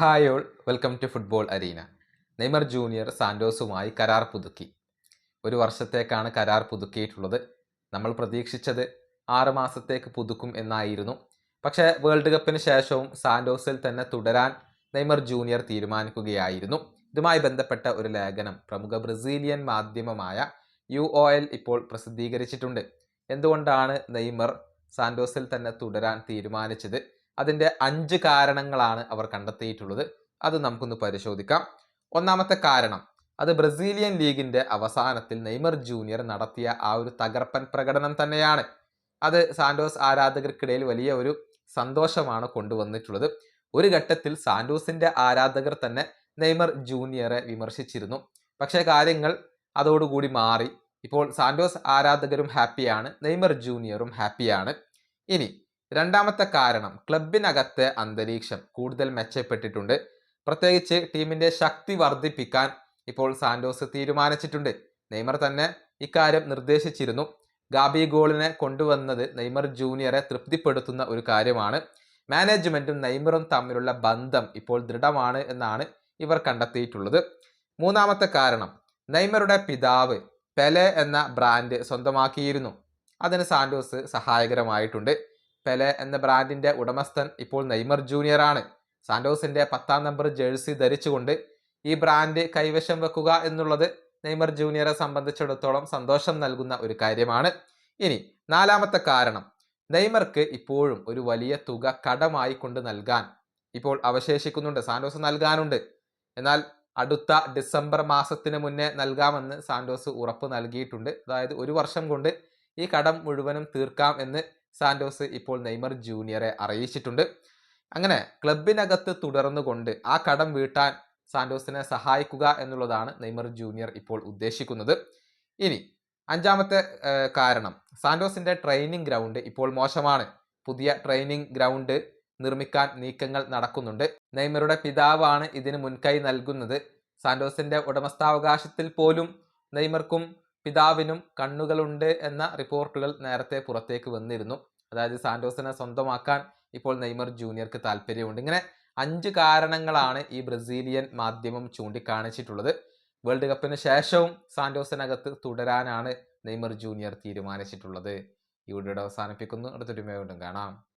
Hi all. Welcome to football arena. Neymar junior സാന്റോസുമായി കരാർ പുതുക്കി. ഒരു വർഷത്തേക്കാണ് കരാർ പുതുക്കിയിട്ടുള്ളത്. നമ്മൾ പ്രതീക്ഷിച്ചത് ആറ് മാസത്തേക്ക് പുതുക്കും എന്നായിരുന്നു. പക്ഷേ വേൾഡ് കപ്പിന് ശേഷവും സാന്റോസിൽ തന്നെ തുടരാൻ നെയ്മർ ജൂനിയർ തീരുമാനിക്കുകയായിരുന്നു. ഇതുമായി ബന്ധപ്പെട്ട ഒരു ലേഖനം പ്രമുഖ ബ്രസീലിയൻ മാധ്യമമായ യു ഒ എൽ ഇപ്പോൾ പ്രസിദ്ധീകരിച്ചിട്ടുണ്ട്. എന്തുകൊണ്ടാണ് നെയ്മർ സാന്റോസിൽ തന്നെ തുടരാൻ തീരുമാനിച്ചത്? അതിന്റെ അഞ്ച് കാരണങ്ങളാണ് അവർ കണ്ടെത്തിയിട്ടുള്ളത്. അത് നമുക്കൊന്ന് പരിശോധിക്കാം. ഒന്നാമത്തെ കാരണം അത് ബ്രസീലിയൻ ലീഗിന്റെ അവസാനത്തിൽ നെയ്മർ ജൂനിയർ നടത്തിയ ആ ഒരു തകർപ്പൻ പ്രകടനം തന്നെയാണ്. അത് സാന്റോസ് ആരാധകർക്കിടയിൽ വലിയ ഒരു സന്തോഷമാണ് കൊണ്ടുവന്നിട്ടുള്ളത്. ഒരു ഘട്ടത്തിൽ സാന്റോസിന്റെ ആരാധകർ തന്നെ നെയ്മർ ജൂനിയറെ വിമർശിച്ചിരുന്നു. പക്ഷേ കാര്യങ്ങൾ അതോടുകൂടി മാറി. ഇപ്പോൾ സാന്റോസ് ആരാധകരും ഹാപ്പിയാണ് നെയ്മർ ജൂനിയറും ഹാപ്പിയാണ്. ഇനി രണ്ടാമത്തെ കാരണം ക്ലബിനകത്തെ അന്തരീക്ഷം കൂടുതൽ മെച്ചപ്പെട്ടിട്ടുണ്ട്. പ്രത്യേകിച്ച് ടീമിന്റെ ശക്തി വർദ്ധിപ്പിക്കാൻ ഇപ്പോൾ സാന്റോസ് തീരുമാനിച്ചിട്ടുണ്ട്. നെയ്മർ തന്നെ ഇക്കാര്യം നിർദ്ദേശിച്ചിരുന്നു. ഗാബി ഗോളിനെ കൊണ്ടുവന്നത് നെയ്മർ ജൂനിയറെ തൃപ്തിപ്പെടുത്തുന്ന ഒരു കാര്യമാണ്. മാനേജ്മെന്റും നെയ്മറും തമ്മിലുള്ള ബന്ധം ഇപ്പോൾ ദൃഢമാണ് എന്നാണ് ഇവർ കണ്ടെത്തിയിട്ടുള്ളത്. മൂന്നാമത്തെ കാരണം നെയ്മറുടെ പിതാവ് പെലെ എന്ന ബ്രാൻഡ് സ്വന്തമാക്കിയിരുന്നു. അതിന് സാന്റോസ് സഹായകരമായിട്ടുണ്ട്. പെലെ എന്ന ബ്രാൻഡിന്റെ ഉടമസ്ഥൻ ഇപ്പോൾ നെയ്മർ ജൂനിയർ ആണ്. സാന്റോസിന്റെ പത്താം നമ്പർ ജേഴ്സി ധരിച്ചുകൊണ്ട് ഈ ബ്രാൻഡ് കൈവശം വെക്കുക എന്നുള്ളത് നെയ്മർ ജൂനിയറെ സംബന്ധിച്ചിടത്തോളം സന്തോഷം നൽകുന്ന ഒരു കാര്യമാണ്. ഇനി നാലാമത്തെ കാരണം. നെയ്മർക്ക് ഇപ്പോഴും ഒരു വലിയ തുക കടമായി കൊണ്ട് നൽകാൻ ഇപ്പോൾ അവശേഷിക്കുന്നുണ്ട്. സാന്റോസ് നൽകാനുണ്ട്. എന്നാൽ അടുത്ത ഡിസംബർ മാസത്തിന് മുന്നേ നൽകാമെന്ന് സാന്റോസ് ഉറപ്പ് നൽകിയിട്ടുണ്ട്. അതായത് ഒരു വർഷം കൊണ്ട് ഈ കടം മുഴുവനും തീർക്കാം എന്ന് സാന്റോസ് ഇപ്പോൾ നെയ്മർ ജൂനിയറെ അറിയിച്ചിട്ടുണ്ട്. അങ്ങനെ ക്ലബിനകത്ത് തുടർന്നുകൊണ്ട് ആ കടം വീട്ടാൻ സാന്റോസിനെ സഹായിക്കുക എന്നുള്ളതാണ് നെയ്മർ ജൂനിയർ ഇപ്പോൾ ഉദ്ദേശിക്കുന്നത്. ഇനി അഞ്ചാമത്തെ കാരണം. സാന്റോസിന്റെ ട്രെയിനിങ് ഗ്രൗണ്ട് ഇപ്പോൾ മോശമാണ്. പുതിയ ട്രെയിനിങ് ഗ്രൗണ്ട് നിർമ്മിക്കാൻ നീക്കങ്ങൾ നടക്കുന്നുണ്ട്. നെയ്മറുടെ പിതാവാണ് ഇതിന് മുൻകൈ നൽകുന്നത്. സാന്റോസിന്റെ ഉടമസ്ഥാവകാശത്തിൽ പോലും നെയ്മർക്കും പിതാവിനും കണ്ണുകളുണ്ട് എന്ന റിപ്പോർട്ടുകൾ നേരത്തെ പുറത്തേക്ക് വന്നിരുന്നു. അതായത് സാന്റോസിനെ സ്വന്തമാക്കാൻ ഇപ്പോൾ നെയ്മർ ജൂനിയർക്ക് താല്പര്യമുണ്ട്. ഇങ്ങനെ അഞ്ച് കാരണങ്ങളാണ് ഈ ബ്രസീലിയൻ മാധ്യമം ചൂണ്ടിക്കാണിച്ചിട്ടുള്ളത്. വേൾഡ് കപ്പിന് ശേഷവും സാന്റോസിനകത്ത് തുടരാനാണ് നെയ്മർ ജൂനിയർ തീരുമാനിച്ചിട്ടുള്ളത്. ഈ വീഡിയോയുടെ അവസാനിപ്പിക്കുന്നു. അടുത്തൊരു വീണ്ടും കാണാം.